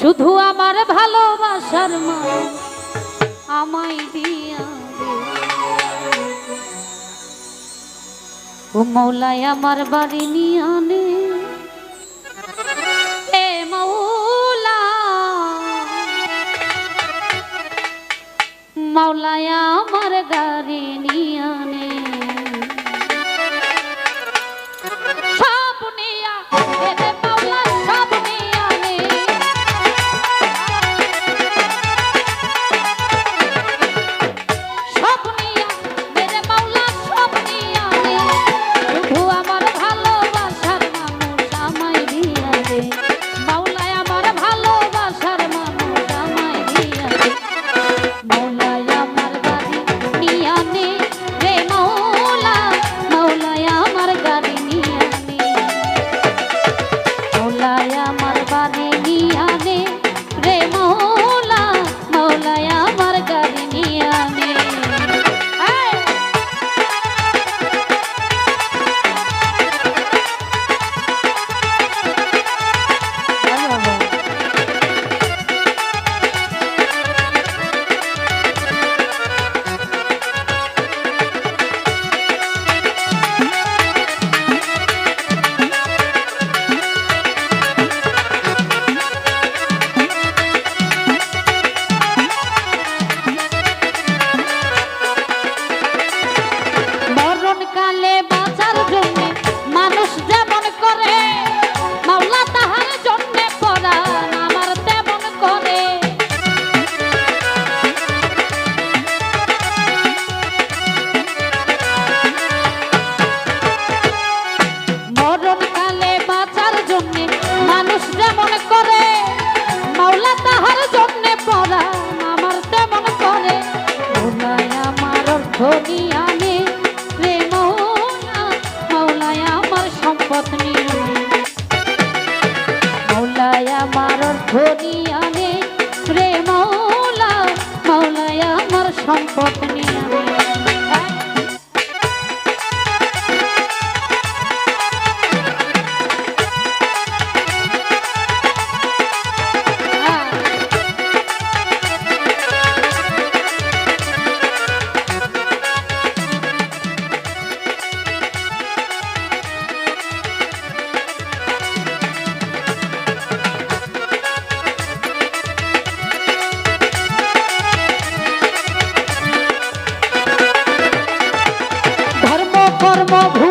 শুধু আমার ভালোবাসার মা আমাই দিয়া ও মৌলায় আমার বাড়ি নিয়ে মাওলায়া আমার গাড়ি নিয়ে животными মধু